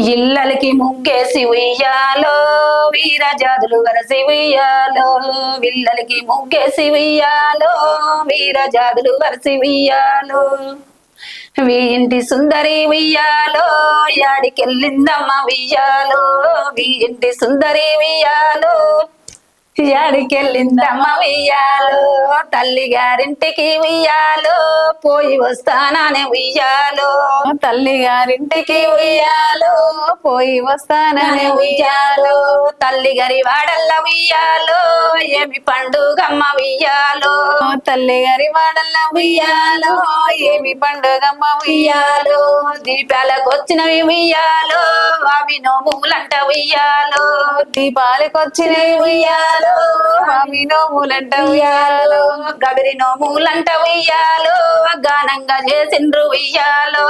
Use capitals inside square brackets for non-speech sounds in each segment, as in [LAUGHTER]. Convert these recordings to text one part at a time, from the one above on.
ఇళ్ళలకి ముగ్గేసి ఉయ్యాలో వీరజాదులు వరసి ఉయ్యాలో ఇళ్ళలకి ముగ్గేసి ఉయ్యాలో వీరజాదులు వరసి ఉయ్యాలో. వీ ఇంటి సుందరి ఉయ్యాలో యాడికెళ్ళిందమ్మ ఉయ్యాలో మీ ఇంటి సుందరి ఉయ్యాలో. యాడికెళ్ళిందమ్మ ఉయ్యాలో తల్లి గారింటికి ఉయ్యాలో. పోయి వస్తానని ఉయ్యాలో. తల్లి గారింటికి ఉయ్యాలో. పోయి వస్తానని ఉయ్యాలో. తల్లి గారి వాడల్ల ఉయ్యాలో. ఏమి పండుగమ్మ ఉయ్యాలో? తల్లి గారి వాడల్ల ఉయ్యాలో. ఏమి పండుగమ్మ ఉయ్యాలో? దీపాలకు వచ్చినవి ఉయ్యాలో. అవి నోములంట ఉయ్యాలో. దీపాలకొచ్చినవి ఉయ్యాలో. అవి నోములంట ఉయ్యాలో. గబరి నోములంట ఉయ్యాలో. గానంగా చేసిండ్రు ఉయ్యాలో.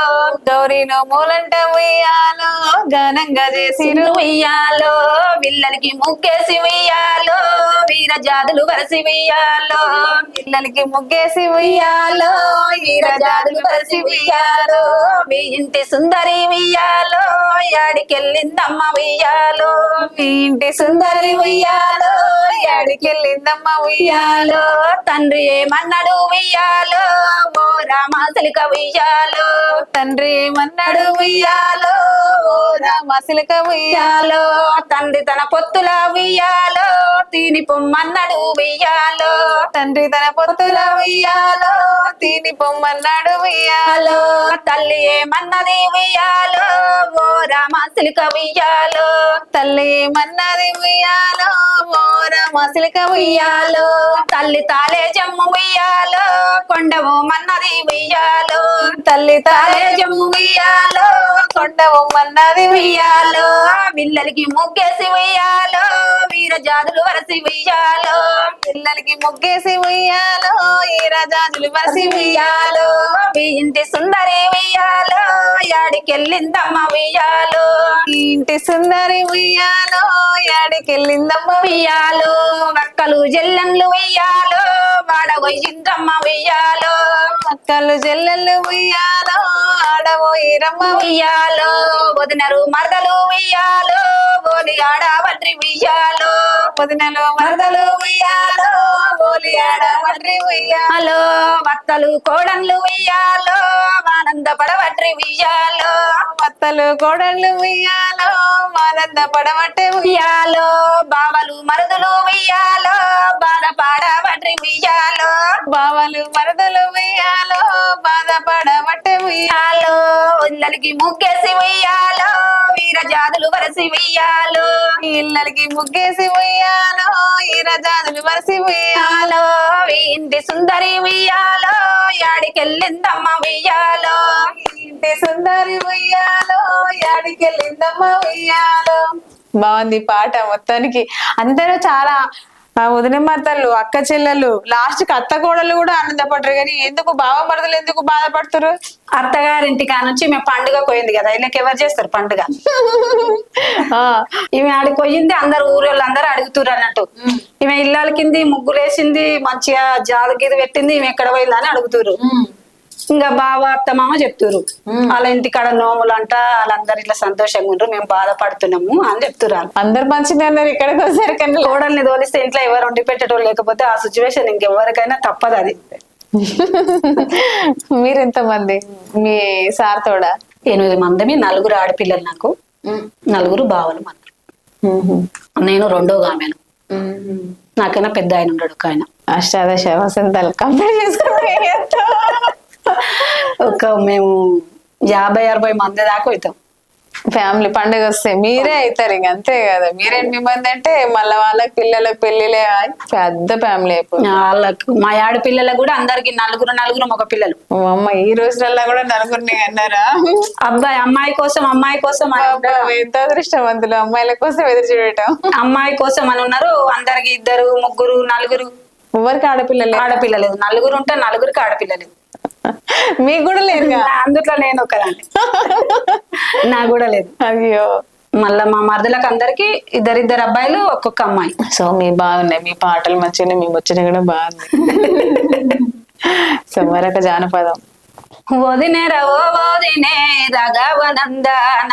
గౌరీ నోములంట ఉయ్యాలో. ఘనంగా చేసిండ్రు ఉయ్యాలో. పిల్లలకి ముక్కేసి ఉయ్యాలో. వీర జాతులు వరసి ఉయ్యాలో పిల్లలకి ముగ్గేసి ఉయ్యాలో వీరజాతులు వరసి వెయ్యాలో మీ ఇంటి సుందరి ఉయ్యాలో యాడికెళ్ళిందమ్మ ఉయ్యాలో. మీ ఇంటి సుందరి ఉయ్యాలో యాడికెళ్ళిందమ్మ ఉయ్యాలో. తండ్రి ఏమన్నాడు ఉయ్యాలో? ఓ రామాసలిక ఉయ్యాలో. తండ్రి ఏమన్నాడు ఉయ్యాలో? ఓ రామసిలక ఉయ్యాలో. తండ్రి తన పొత్తుల ఉయ్యాలో తీని పొమ్మన్నాడు ఉయ్యాలో తండ్రి తన పొత్తుల ఉయ్యాలో తిని పొమ్మన్నాడు ఉయ్యాలో తల్లి ఏమన్నది ఉయ్యాలో ఓ రామాసలిక ఉయ్యాలో తల్లి ఏమన్నది ఉయ్యాలో ఓ రామసిలక ఉయ్యాలో తల్లి తాలే జమ్ము ఉయ్యాలో కొండవు మన్నది ఉయ్యాలో తల్లి తాలే జమ్ము ఉయ్యాలో కొండ బొమ్మన్నది ఉయ్యాలో. పిల్లలకి ముగ్గేసి ఉయ్యాలో వీర జాతులు వరసి ఉయ్యాలో. పిల్లలకి ముగ్గేసి ఉయ్యాలో ఈ రాజాజులు ఉయ్యాలో. మీ ఇంటి సుందరి ఉయ్యాలో యాడికెళ్ళిందమ్మ ఉయ్యాలో. ఇంటి సుందరి ఉయ్యాలో యాడికెళ్ళిందమ్మ ఉయ్యాలో. వక్కలు జల్లెన్లు ఉయ్యాలో వాడగొయ్యిందమ్మ ఉయ్యాలో. అక్కలు చెల్లెళ్ళు ఉయ్యాలో. ఆడబోయిరమ్మ ఉయ్యాలో. వదినరు మరదలు ఉయ్యాలో. బోలి ఆడవడ్రి ఉయ్యాలో. వదినలు మరదలు ఉయ్యాలో. బోలి ఆడవడ్రి ఉయ్యాలో. ఉయ్యాలో కోడన్లు ఉయ్యాలో. ఆనంద పడవడ్రి ఉయ్యాలో. అత్తలు కోడళ్ళు ఉయ్యాలో ఆనంద పడమట్టే ఉయ్యాలో బావలు మరదలు ఉయ్యాలో బాధ పాడవడ్రి ఉయ్యాలో బావలు మరదలు ఉయ్యాలో బాధపడమట్టే ఉయ్యాలో ఉయ్యాలో ఇళ్ళకి ముగ్గేసి ఉయ్యాలో వీర జాతులు వరసి ఉయ్యాలో ఇళ్ళకి ముగ్గేసి ఉయ్యాలో వీర జాతులు వరసి ఉయ్యాలో ఇంటి సుందరి ఉయ్యాలో యాడికెళ్ళిందమ్మ ఉయ్యాలో? ఇంటి సుందరి ఉయ్యాలో యాడికెళ్ళిందమ్మ ఉయ్యాలో? బాగుంది పాట మొత్తానికి. అందరూ చాలా ఆ వదిన మరదలు అక్క చెల్లెలు లాస్ట్కి అత్త కోడలు కూడా ఆనందపడరు కానీ ఎందుకు బావ మరదలు ఎందుకు బాధపడుతురు అత్తగారింటి కా నుంచి మేము పండుగ పోయింది కదా వీళ్ళకి ఎవరు చేస్తారు పండుగ? [LAUGHS] ఈమె ఆడికి పోయింది అందరు ఊరు వాళ్ళందరూ అడుగుతురు అన్నట్టు. ఈమె ఇల్లాల కింది ముగ్గులు వేసింది మంచిగా జాలు గీది పెట్టింది ఈమె ఎక్కడ పోయిందని అడుగుతురు ఇంకా బావ అత్త మామ చెప్తురు వాళ్ళ ఇంటికాడ నోములు అంట వాళ్ళందరు ఇట్లా సంతోషంగా ఉండరు మేము బాధపడుతున్నాము అని చెప్తున్నారు అందరు మంచిగా ఉన్నారు ఇక్కడికి వచ్చారు కానీ కోడల్ని తోలిస్తే ఇంట్లో ఎవరు వండి పెట్టేటోళ్ళు లేకపోతే ఆ సిచ్యువేషన్ ఇంకెవరికైనా తప్పదు అది. [LAUGHS] మీరు ఎంతమంది మీ సార్ తోడా? ఎనిమిది మందిమి నలుగురు ఆడపిల్లలు నాకు నలుగురు బావలు మనకు నేను రెండో ఆమెను. నాకైనా పెద్ద ఆయన ఉన్నాడు ఒక ఆయన అష్టాదశ వసంతాలు. కంప్లీట్ చేసుకుంటే ఒక మేము యాభై అరవై మంది దాకా అవుతాం ఫ్యామిలీ పండుగ వస్తే మీరే అవుతారు ఇంక అంతే కదా. మీరే ఎనిమిది మంది అంటే మళ్ళీ వాళ్ళకి పిల్లలకు పెళ్ళిలే అయి పెద్ద ఫ్యామిలీ అయిపోయింది వాళ్ళకు మా ఆడపిల్లలకు కూడా అందరికి నలుగురు నలుగురు మగ పిల్లలు. అమ్మ ఈ రోజులలో కూడా నలుగురిని అన్నారా అబ్బాయి అమ్మాయి కోసం అమ్మాయి కోసం అని ఎంత అదృష్టవంతులు. అమ్మాయిల కోసం ఎదురు చూడటం. అమ్మాయి కోసం అని ఉన్నారు. అందరికి ఇద్దరు ముగ్గురు నలుగురు. ఎవరికి ఆడపిల్లలే? ఆడపిల్లలేదు. నలుగురు ఉంటే నలుగురికి ఆడపిల్లలేదు. మీకు కూడా లేరుగా అందుట్లో నేను ఒకదాన్ని నాకు కూడా లేదు. అయ్యో. మళ్ళా మా మరదలకు అందరికి ఇద్దరిద్దరు అబ్బాయిలు ఒక్కొక్క అమ్మాయి. సో మీ బాగున్నాయి. మీ పాటలు మంచిగా మీ ముచ్చట కూడా బాగుంది సో మరొక జానపదం. వదినెర ఓ వదినే రఘవనందన.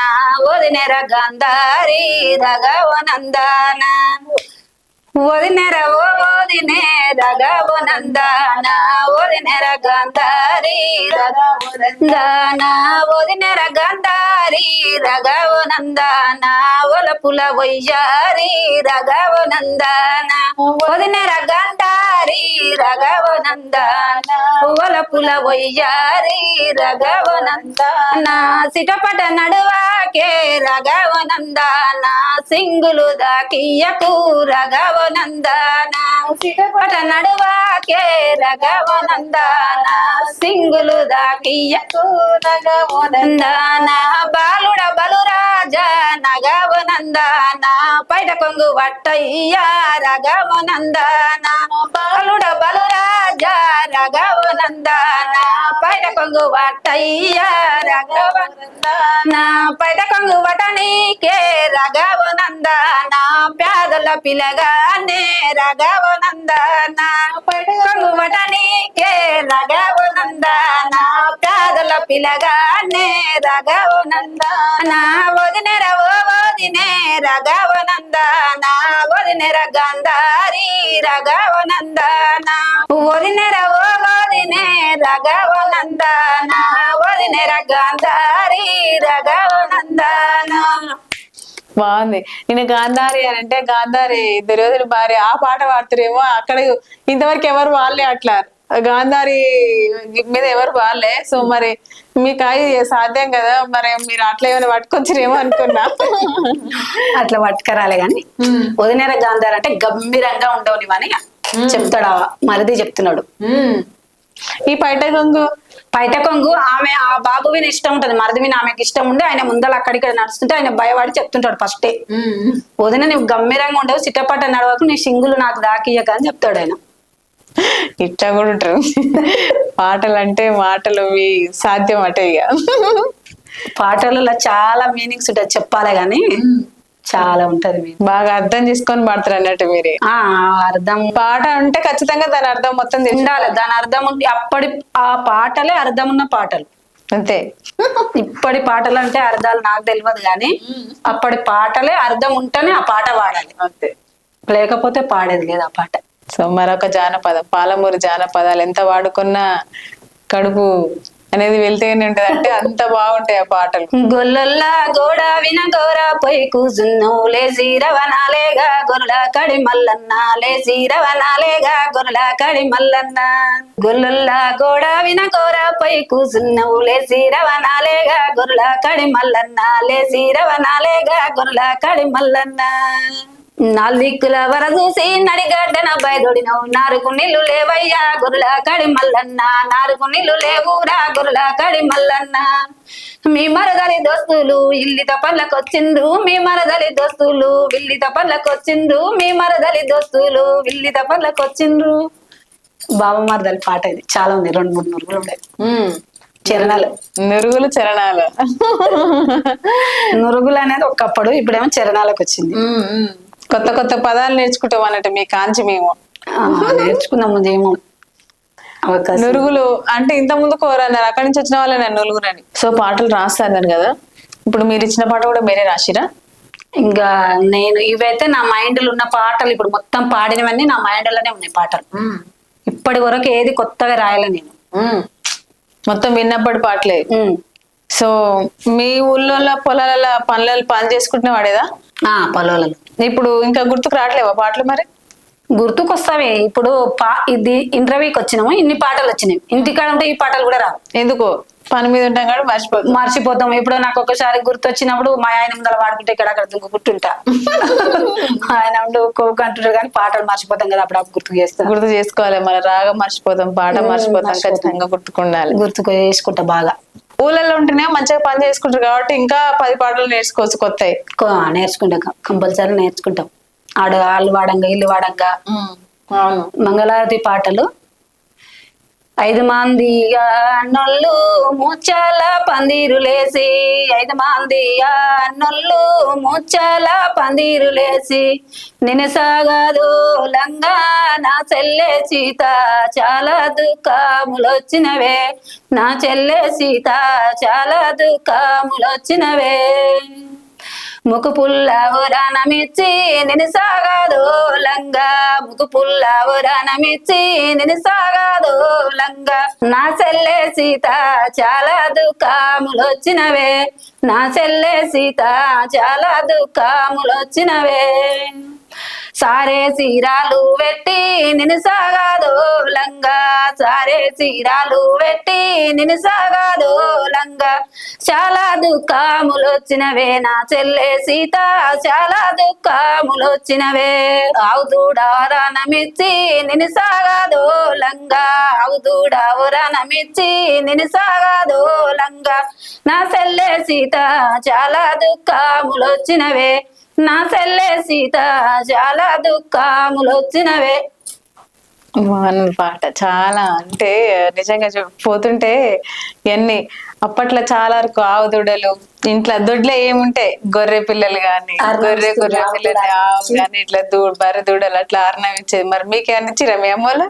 వదినెర గంధారి రఘవనందన. వదినెర ఓ వదినే రఘవనందన వదినెర గంధారి రఘవనందన వదినెర గంధ రఘవనందన ఒలపుల వయ్యారి రఘవనందన వదినెర గంధారి రఘవనందన ఒలపుల వయ్యారి రఘవనందన సిటపట నడువాకే రఘవనందన సింగులు దాకియకు రఘవనందన సిటపట నడువాకే రఘవనందన సింగులు దాకియకు నగవనందాన బాలుడ బలురాజ నగవనందాన పైట కొంగు వట్టయ్య రఘవనందన బాలుడ బలురాజ రఘవనందన పైట కొంగు వట్టయ్య రఘవనందన పైట కొంగు వటనీకే రఘవనందన పేదల పిలగానే రఘవనందన పైట కొంగు వటనీకే రఘవనందన పేదల పిలగానే రఘవనందన. వదినెర ఓ వదినే రఘవనందన. వదినెర గంధారి రఘవనందన. వదినెర ఓ వదినే రఘవనందన. వదినెర గంధారి రఘవనందన. బాగుంది. నేను గాంధారి అని అంటే గాంధారి దుర్యోధన భార్య. ఆ పాట పాడుతారేమో అక్కడ ఇంతవరకు ఎవరు వాళ్ళే అట్లా. గాంధారి మీద ఎవరు వాళ్ళే. సో మరి మీకు అయి సాధ్యం కదా? మరి మీరు అట్లా ఏమైనా పట్టుకొచ్చిరేమో అనుకున్నా. అట్లా పట్టుకరాలే గాని. వదినేర గాంధార్ అంటే గంభీరంగా ఉండవు అని చెప్తాడు మరిది చెప్తున్నాడు. ఈ పైట గొంగు పైట కొంగు ఆమె ఆ బాబు విని ఇష్టం ఉంటది. మరిది విని ఆమెకి ఇష్టం ఉండి ఆయన ముందర అక్కడిక్కడ నడుస్తుంటే ఆయన భయపడి చెప్తుంటాడు ఫస్టే. వదిన నువ్వు గంభీరంగా ఉండవు చిట్టపట్ట నడవకు నీ సింగులు నాకు దాకియక అని చెప్తాడు ఆయన. ఇట్లా కూడా ఉంటారు. పాటలు అంటే మాటలు మీ సాధ్యం అటే ఇక. పాటలలో చాలా మీనింగ్స్ ఉంటాయి చెప్పాలి గాని చాలా ఉంటది బాగా అర్థం చేసుకొని పాడతారు అన్నట్టు మీరు. ఆ అర్థం. పాట అంటే ఖచ్చితంగా దాని అర్థం మొత్తం ఉండాలి దాని అర్థం ఉంది అప్పటి ఆ పాటలే అర్థం ఉన్న పాటలు. అంతే. ఇప్పటి పాటలు అంటే అర్థాలు నాకు తెలియదు కానీ అప్పటి పాటలే అర్థం ఉంటేనే ఆ పాట పాడాలి. అంతే. లేకపోతే పాడేది లేదు ఆ పాట. సో మరొక జానపదం పాలమూరు జానపదాలు ఎంత వాడుకున్నా కడుపు అనేది వెళ్తే ఉంటది అంటే అంత బాగుంటాయి ఆ పాటలు. గొల్లొల్లా గోడ విన గోర పోయి కూసున్ను లేసి రవణాలేగా గొర్రెల కడి మల్లన్న లేసి రవణాలేగా గొర్రెల కడి మల్లన్న. గొల్లొల్లా గోడ విన గోర పోయి కూసున్నవు లేసి రవణాలేగా గొర్రెల కడి మల్లన్న లేసి రవణాలేగా గొర్రెల కడి మల్లన్న. నాలుగుల వర చూసి నడిగడ్డన బయదొడినవు. నారుకు నీళ్ళు లేవయ్యా గొర్రెల కడి మల్లన్న. నారుకు నీళ్ళు లేవురా గొర్రెల కడి మల్లన్న. మీ మరదలి దోస్తులు ఇల్లిత పళ్ళకొచ్చిండ్రు మీ మరదలి దోస్తులు విల్లిత పళ్ళకొచ్చిండ్రు మీ మరదలి దోస్తులు విల్లిత పళ్ళకొచ్చిండ్రు బావ మరదలి పాట ఇది. చాలా ఉంది. రెండు మూడు నురుగులు ఉన్నాయి చరణాలు. నురుగులు చరణాలు. నురుగులు అనేది ఒకప్పుడు ఇప్పుడేమో చరణాలకు వచ్చింది. కొత్త కొత్త పదాలు నేర్చుకుంటాం అన్నట్టు మీ కాంచి మేము. నేర్చుకుందాం ఏమో. నురుగులు అంటే ఇంత ముందు కోరన్నారు అక్కడి నుంచి వచ్చిన వాళ్ళే నేను నురుగునని సో పాటలు రాస్తా అన్నారు కదా. ఇప్పుడు మీరు ఇచ్చిన పాట కూడా మీరే రాసిరా? ఇంకా నేను ఇవైతే నా మైండ్లో ఉన్న పాటలు ఇప్పుడు మొత్తం పాడినవన్నీ నా మైండ్లోనే ఉన్నాయి పాటలు. ఇప్పటి వరకు ఏది కొత్తగా రాయలే నేను. మొత్తం విన్నప్పటి పాటలే. సో మీ ఊళ్ళో పొలాల పనులలో పని చేసుకుంటున్న వాడేదా ఆ పొలాలలో ఇప్పుడు ఇంకా గుర్తుకు రావట్లేవా పాటలు మరి? గుర్తుకొస్తావే. ఇప్పుడు పా ఇది ఇంటర్వ్యూకి వచ్చినాము ఇన్ని పాటలు వచ్చినాయి. ఇంటికాడ ఉంటే ఈ పాటలు కూడా రావు. ఎందుకు? పని మీద ఉంటాం కాబట్టి మర్చిపోతుంది మర్చిపోతాం. ఇప్పుడు నాకు ఒకసారి గుర్తొచ్చినప్పుడు మా ఆయన ముందర వాడుకుంటే ఇక్కడ అక్కడ దుంకుకుంటుంటా ఆయన ఉండి కోకు అంటుంటారు కానీ పాటలు మర్చిపోతాం కదా అప్పుడు గుర్తు చేస్తాం. గుర్తు చేసుకోవాలి. మన రాగం మర్చిపోతాం పాట మర్చిపోతాం. మర్చిపోతాం. ఖచ్చితంగా గుర్తుకుండాలి. గుర్తుకు వేసుకుంటా బాగా. ఊళ్ళల్లో ఉంటేనే మంచిగా పని చేసుకుంటారు కాబట్టి ఇంకా పది పాటలు నేర్చుకోవచ్చు కొత్తవి. కొ- నేర్చుకుంటాం. కంపల్సరీ నేర్చుకుంటాం. ఆడ వాళ్ళు వాడంగా ఇల్లు వాడంగా. మంగళారతి పాటలు ఐదు మందిగా నొల్లు ముచ్చాల పందిరులేసి ఐదు మందిగా నొల్లు ముచ్చాల పందిరులేసి నేను సాగదు లంగా నా చెల్లె సీత చాలా దుఃఖములొచ్చినవే. నా చెల్లె సీత చాలా దుఃఖములొచ్చినవే. ముకు పుల్ల ఉరానమిచ్చి నేను సాగాదు లంగా. ముకు పుల్ల ఉరానమిచ్చి నేను సాగాదు లంగా. నా చెల్లె సీత చాలా దుఃఖములొచ్చినవే. నా చెల్లె సీత చాలా దుఃఖములొచ్చినవే. సారే సీరాలు పెట్టి నిన్ను సాగాదు లంగా. సారే సీరాలు పెట్టి నిన్ను సాగాదు లంగా. చాలా దుఃఖములు వచ్చినవే నా చెల్లె సీత. చాలా దుఃఖములు వచ్చినవే అవుదూడవరానమిచ్చి నిన్ను సాగాదు లంగా. అవుదూడవరానమిచ్చి నిన్ను సాగాదు లంగా. నా చెల్లె సీత చాలా దుఃఖములు వచ్చినవే నా చెల్లె సీత చాలా దుఃఖములు వచ్చినవే బాగుంది పాట చాలా అంటే నిజంగా పోతుంటే ఇవన్నీ అప్పట్లో చాలా వరకు ఆవు దూడలు ఇంట్లో దొడ్లో ఏముంటాయి గొర్రె పిల్లలు అర్ణం గొర్రె గొర్రె పిల్లలు ఆవు గాని. ఇట్లా దూ బర్రె దూడలు అట్లా ఇచ్చేది. మరి మీకేమన్నా ఇచ్చిరా మీ అమ్మోళ్ళు?